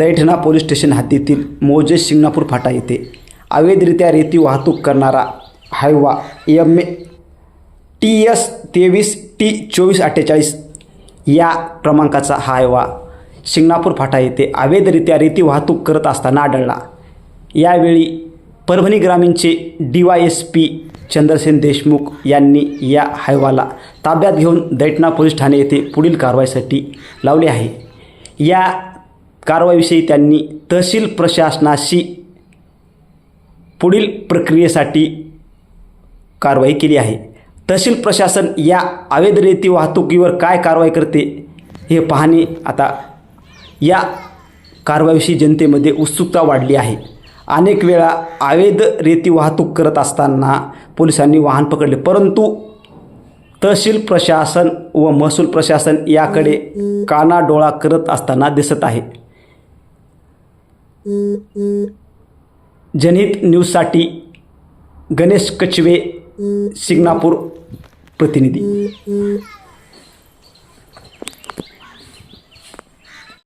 Daithana police station हद्दीतील मोजे शिंगणापूर फाटा येथे. अवैधरित्या रेती वाहतूक करणारा Hyva M A T S तेवीस टी चोवीस अठ्ठेचाळीस या क्रमांकाचा हायवा. शिंगणापूर फाटा येथे अवैधरित्या रेती वाहतूक करत असताना आढळला. यावेळी परभणी ग्रामीणचे D Y S P Chandrasen Deshmukh यांनी या हायवाला ताब्यात घेऊन दैठणा पोलीस ठाणे येथे पुढील कारवाईसाठी लावले आहे. या कारवाईविषयी त्यांनी तहसील प्रशासनाशी पुढील प्रक्रियेसाठी कारवाई केली आहे. तहसील प्रशासन या अवैध रेती वाहतुकीवर काय कारवाई करते हे पाहणे आता या कारवाईविषयी जनतेमध्ये उत्सुकता वाढली आहे. अनेक वेळा अवैध रेती वाहतूक करत असताना पोलिसांनी वाहन पकडले परंतु तहसील प्रशासन व महसूल प्रशासन याकडे कानाडोळा करत असताना दिसत आहे. जनहित न्यूजसाठी गणेश कचवे शिंगणापूर प्रतिनिधी.